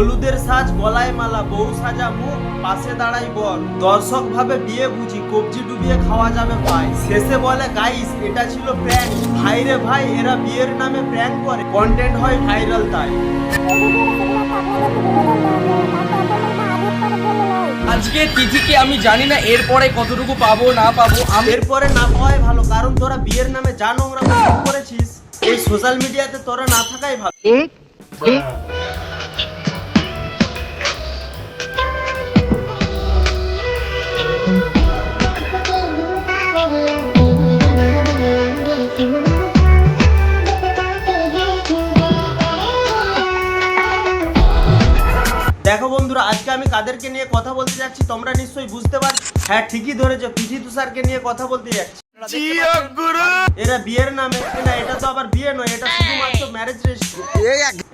হলুদের সাজ গলায় মালা বউ সাজা মুখ পাশে দাঁড়াই বর। দর্শক ভাবে বিয়ে বুঝি কবজি ডুবিয়ে খাওয়া যাবে ভাই শেষে বলে গাইস এটা ছিল প্র্যাঙ্ক ভাই রে ভাই এরা বিয়ের নামে প্র্যাঙ্ক করে। কন্টেন্ট হয় ভাইরাল তাই। আজকে তিথিকে আমি জানি না এরপরে কতটুকু পাবো না পাবো আমি এরপরে না পাওয়াই ভালো কারণ তোরা বিয়ের নামে যা নোংরা করেছিস এই সোশ্যাল মিডিয়াতে তোরা না থাকাই ভালো। দেখো বন্ধুরা আজকে আমি কাদেরকে নিয়ে কথা বলতে যাচ্ছি তোমরা নিশ্চয়ই বুঝতে পারছ হ্যাঁ ঠিকই ধরেছো পিঠি তুষারকে নিয়ে কথা বলতে যাচ্ছি। এরা বিয়ের নামে না এটা তো আবার বিয়ে নয় এটা শুধুমাত্র ম্যারেজ রেজিস্ট্রি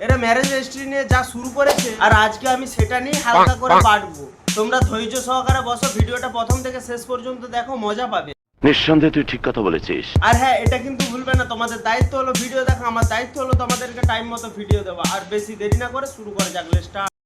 এরা ম্যারেজ রেজিস্ট্রি নিয়ে যা শুরু করেছে আর আজকে আমি সেটা নিয়ে হালকা করে পাঠবো। তোমরা ধৈর্য সহকারে বসো ভিডিওটা প্রথম থেকে শেষ পর্যন্ত দেখো মজা পাবে। নিঃসন্দেহে তুই ঠিক কথা বলেছিস। আর হ্যাঁ এটা কিন্তু ভুলবে না তোমাদের দায়িত্ব হলো ভিডিও দেখা আমার দায়িত্ব হলো তোমাদেরকে টাইম মতো ভিডিও দেওয়া আর বেশি দেরি না করে শুরু করে যাক স্টার্ট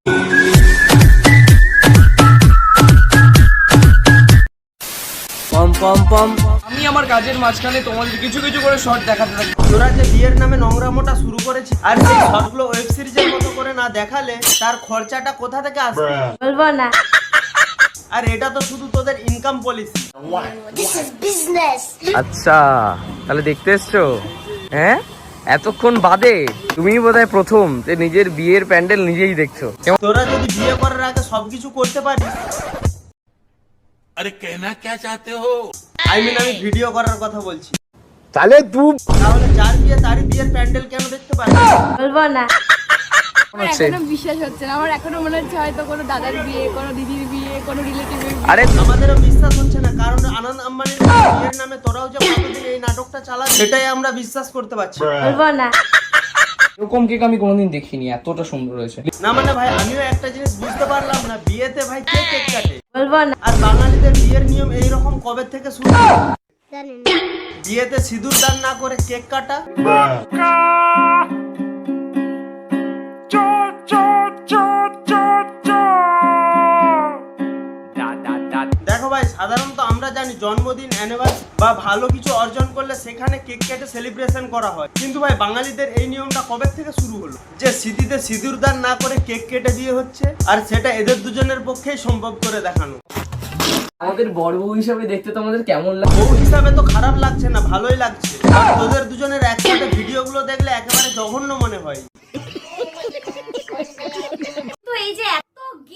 পম পম আমি আমার কাজের মাঝখানে তোমাদের কিছু কিছু করে শর্ট দেখাতে থাকি। তোরা যে বিয়ের নামে নোংরামোটা শুরু করেছিস আর সেই শর্টগুলো ওয়েব সিরিজের মতো করে না দেখালে তার খরচাটা কোথা থেকে আসবে? বলব না। আর এটা তো শুধু তোদের income policy This is business. আচ্ছা তাহলে দেখতে এসছো? হ্যাঁ? এতক্ষণ বাদে তুমি বোধহয় প্রথম যে নিজের বিয়ের প্যান্ডেল নিজেই দেখছ। তোরা যদি বিয়ে করার আগে সবকিছু করতে পারিস আরে কেনা কে চাতে হো আই মিন আমি ভিডিও করার কথা বলছি। তাহলে তুই তাহলে যার বিয়ে তারই বিয়ের প্যান্ডেল কেন দেখতে পারবি? বলব না। আমার এখনও মনে হচ্ছে হয়তো কোনো দাদার বিয়ে কোনো দিদির বিয়ে কোনো আরে আমাদেরও বিশ্বাস হচ্ছে না। কারণ আনন্দ আম্বানির নামে তোরাও এই নাটকটা চালা সেটাই আমরা বিশ্বাস করতে পারছি না। এরকম কেক আমি কোনোদিন দেখিনি এতটা সুন্দর হয়েছে। না মানে ভাই আমিও একটা জিনিস বুঝতে পারলাম না বিয়েতে ভাই কে কেক কাটে বলব না। আর বাঙালিদের বিয়ের নিয়ম এইরকম কবে থেকে শুরু জানি না। বিয়েতে সিঁদুর দান না করে কেক কাটা? দেখো ভাই সাধারণত জানি জন্মদিন অ্যানিভার্সারি বা ভালো কিছু অর্জন করলে সেখানে কেক কেটে সেলিব্রেশন করা হয়। কিন্তু ভাই বাঙালিদের এই নিয়মটা কবে থেকে শুরু হলো? যে স্মৃতিতে সিঁদুর দান না করে কেক কেটে দিয়ে হচ্ছে আর সেটা এদের দুজনের পক্ষেই সম্ভব করে দেখানো। আমাদের বড় বউ হিসাবে দেখতে তো আমাদের কেমন লাগে? বউ হিসাবে তো খারাপ লাগছে না ভালোই লাগছে। আর তোদের দুজনের একসাথে ভিডিওগুলো দেখলে একেবারে জঘন্য মনে হয়। তো এই যে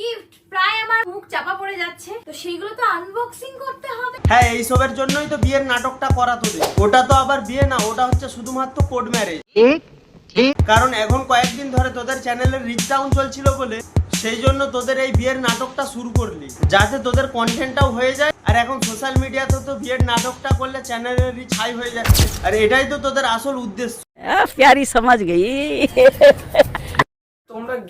গিফট প্রায় আমার মুখ চাপা পড়ে যাচ্ছে। তো সেইগুলো তো আনবক্সিং করতে হবে। হ্যাঁ জন্যই তো বিয়ের নাটকটা করা তোদের। ওটা তো আবার বিয়ে না ওটা হচ্ছে শুধুমাত্র ম্যারেজ কারণ এখন কয়েকদিন ধরে তোদের চ্যানেলের রিচ ডাউন চলছিল বলে সেই জন্য তোদের এই বিয়ের নাটকটা শুরু করলি। যাতে তোদের কন্টেন্টটাও হয়ে যায় আর এখন সোশ্যাল মিডিয়াতে তো বিয়ের নাটকটা করলে চ্যানেলের রিচ হাই হয়ে যাচ্ছে। আর এটাই তো তোদের আসল উদ্দেশ্য। প্যারি সমাজ গেই।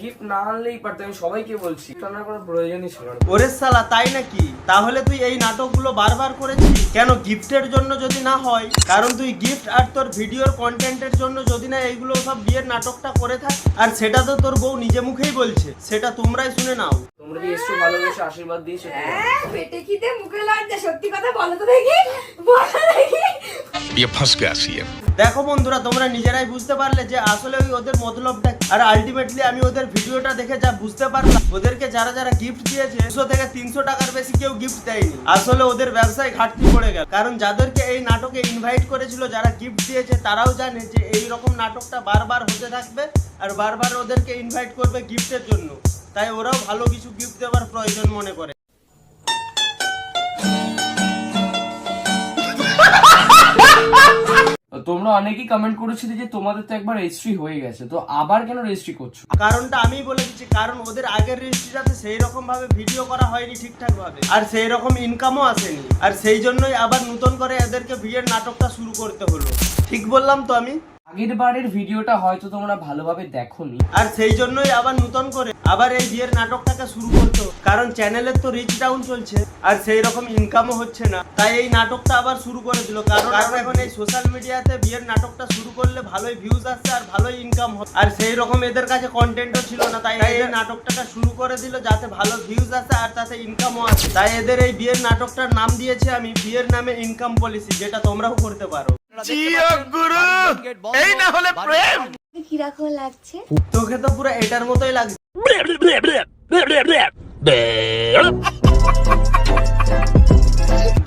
গিফট না আনলেই পারতে আমি সবাইকে বলছি এটা আনার কোনো প্রয়োজনই ছিল না ওরে সালা তাই নাকি তাহলে তুই এই নাটকগুলো বারবার করেছিস কেন গিফটের জন্য যদি না হয় কারণ তুই গিফট আর তোর ভিডিওর কন্টেন্টের জন্য যদি না এইগুলো সব বিয়ের নাটকটা করে থাক আর সেটা তো তোর বউ নিজে মুখেই বলছে সেটা তোমরাই শুনে নাও তোমরা যে এসছো ভালোবেসে আশীর্বাদ দিয়েছো পেটে খিদে মুখে লজ্জা সত্যি কথা বলো তো দেখি বলো দেখি ये फंस गया सीएम দেখো বন্ধুরা তোমরা নিজেরাই বুঝতে পারলে যে আসলে ওই ওদের মতলবটা কি। আর আলটিমেটলি আমি ওদের ভিডিওটা দেখে যা বুঝতে পারলাম, ওদেরকে যারা যারা গিফট দিয়েছে, দুশো থেকে তিনশো টাকার বেশি কেউ গিফট দেয়নি। আসলে ওদের ব্যবসায় ঘাটতি পড়ে গেল। কারণ যাদেরকে এই নাটকে ইনভাইট করেছিল, যারা গিফট দিয়েছে, তারাও জানে যে এই রকম নাটকটা বারবার হতে থাকবে আর বারবার ওদেরকে ইনভাইট করবে গিফটের জন্য। তাই ওরাও ভালো কিছু গিফট দেওয়ার প্রয়োজন মনে করে। তোমরা অনেকেই কমেন্ট করেছিলে যে তোমাদের তো একবার রেজিস্ট্রি হয়ে গেছে, তো আবার কেন রেজিস্ট্রি করছ? কারণটা আমি বলে দিচ্ছি, কারণ ওদের আগের রেজিস্ট্রিটাতে সেই রকম ভাবে ভিডিও করা হয়নি ঠিকঠাক ভাবে। আর সেই রকম ইনকামও আসেনি। আর সেই জন্যই আবার নতুন করে এদেরকে বিয়ের নাটকটা শুরু করতে হলো। ঠিক বললাম তো আমি? আগের বারের ভিডিওটা হয়তো তোমরা ভালোভাবে দেখোনি। আর সেই জন্যই আবার নতুন করে আবার এই বিয়ের নাটকটাকে শুরু করতো কারণ চ্যানেলের তো রিচ ডাউন চলছে আর সেই রকম ইনকামও হচ্ছে না। তাই এই নাটকটা আবার শুরু করে দিল। কারণ কারণ এখন এই সোশ্যাল মিডিয়াতে বিয়ের নাটকটা শুরু করলে ভালোই ভিউজ আসছে আর ভালোই ইনকাম হয় আর সেই রকম এদের কাছে কন্টেন্টও ছিল না তাই এই নাটকটাকে শুরু করে দিল যাতে ভালো ভিউজ আসে আর তাতে ইনকামও আসে। তাই এদের এই বিয়ের নাটকটার নাম দিয়েছে আমি বিয়ের নামে ইনকাম পলিসি যেটা তোমরাও করতে পারো। কীরকম লাগছে? তোকে তো পুরো এটার মতোই লাগছে।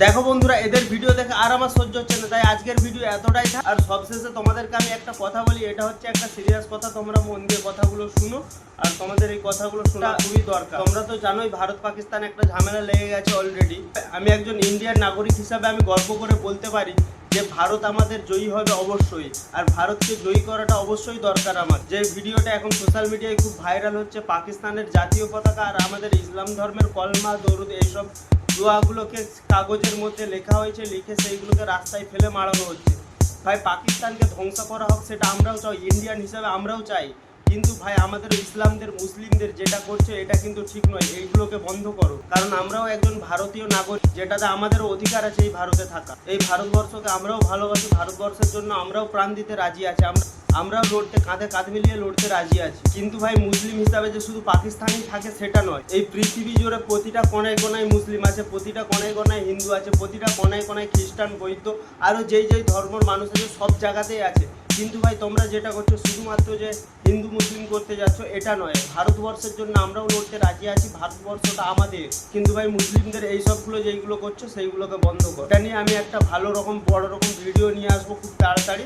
দেখো বন্ধুরা এদের ভিডিও দেখে আর আমার সহ্য হচ্ছে না তাই আজকের ভিডিও এতটাই থাক। আর সবশেষে তোমাদেরকে আমি একটা কথা বলি এটা হচ্ছে একটা সিরিয়াস কথা তোমরা মন দিয়ে কথাগুলো শুনো আর তোমাদের এই কথাগুলো শোনা খুবই দরকার। তোমরা তো জানোই ভারত পাকিস্তান একটা ঝামেলা লেগে গেছে অলরেডি আমি একজন ইন্ডিয়ান নাগরিক হিসাবে আমি গর্ব করে বলতে পারি যে ভারত আমাদের জয়ী হবে অবশ্যই, আর ভারতকে জয়ী করাটা অবশ্যই দরকার আমার। যে ভিডিওটা এখন সোশ্যাল মিডিয়ায় খুব ভাইরাল হচ্ছে, পাকিস্তানের জাতীয় পতাকা আর আমাদের ইসলাম ধর্মের কলমা, দরুদ এইসব দোয়াগুলোকে কাগজের মধ্যে লেখা হয়েছে, লিখে সেইগুলোকে রাস্তায় ফেলে মারানো হচ্ছে। ভাই, পাকিস্তানকে ধ্বংস করা হোক, সেটা আমরাও চাই ইন্ডিয়ান হিসাবে আমরাও চাই। কিন্তু ভাই, আমাদের ইসলামদের, মুসলিমদের যেটা করছে, এটা কিন্তু ঠিক নয়। এইগুলোকে বন্ধ করো। কারণ আমরাও একজন ভারতীয় নাগরিক, যেটাতে আমাদেরও অধিকার আছে এই ভারতে থাকা। এই ভারতবর্ষকে আমরাও ভালোবাসি। ভারতবর্ষের জন্য আমরাও প্রাণ দিতে রাজি আছি। আমরা, আমরাও লড়তে, কাঁধে কাঁধ মিলিয়ে লড়তে রাজি আছি। কিন্তু ভাই, মুসলিম হিসাবে যে শুধু পাকিস্তানেই থাকে, সেটা নয়। এই পৃথিবী জুড়ে প্রতিটা কোনায় কোনায় মুসলিম আছে, প্রতিটা কোনায় কোনায় হিন্দু আছে, প্রতিটা কোনায় কোনায় খ্রিস্টান বৈদ্য আরও যেই যেই ধর্মের মানুষ আছে, সব জায়গাতেই আছে। কিন্তু ভাই, তোমরা যেটা করছ, শুধুমাত্র যে হিন্দু, মুসলিম করতে যাচ্ছ, এটা নয়। ভারতবর্ষের জন্য আমরাও লড়তে রাজি আছি। ভারতবর্ষটা আমাদের। কিন্তু ভাই, মুসলিমদের এই সবগুলো যেইগুলো করছ, সেইগুলোকে বন্ধ করো। এটা নিয়ে আমি একটা ভালো রকম, বড় রকম ভিডিও নিয়ে আসব খুব তাড়াতাড়ি।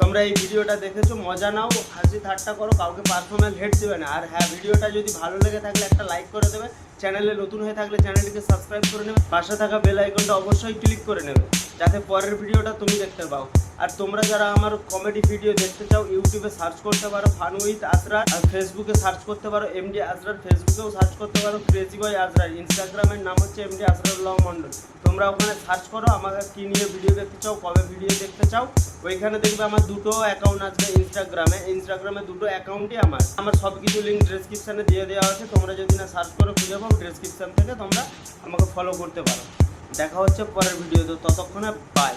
তোমরা এই ভিডিওটা দেখেছ, মজা নাও, হাসি ঠাট্টা করো, কাউকে পার্সোনাল হেড দেবে না। আর হ্যাঁ ভিডিওটা যদি ভালো লেগে থাকলে একটা লাইক করে দেবে। চ্যানেলে নতুন হয়ে থাকলে চ্যানেলটিকে সাবস্ক্রাইব করে নেবে। পাশে থাকা বেল আইকনটা অবশ্যই ক্লিক করে নেবে। যাতে পরের ভিডিওটা তুমি দেখতে পাও। আর তোমরা যারা আমার কমেডি ভিডিও দেখতে চাও ইউটিউবে সার্চ করতে পারো ফান উইথ আজরার, আর ফেসবুকে সার্চ করতে পারো এমডি আজরার ফেসবুকেও সার্চ করতে পারো ক্রেজি বয় আজরার। ইনস্টাগ্রামের নাম হচ্ছে এমডি আজরারুল্লাহ মন্ডল তোমরা ওখানে সার্চ করো, আমাকে কী নিয়ে ভিডিও দেখতে চাও, কবে ভিডিও দেখতে চাও। ওইখানে দেখবে আমার দুটো অ্যাকাউন্ট আছে ইনস্টাগ্রামে ইনস্টাগ্রামে দুটো অ্যাকাউন্টই আমার। আমার সব কিছু লিঙ্ক ডেসক্রিপশানে দিয়ে দেওয়া আছে। তোমরা যদি না সার্চ করো, খুঁজে পাও। ডেসক্রিপশান থেকে তোমরা আমাকে ফলো করতে পারো। দেখা হচ্ছে পরের ভিডিওতে ততক্ষণে বাই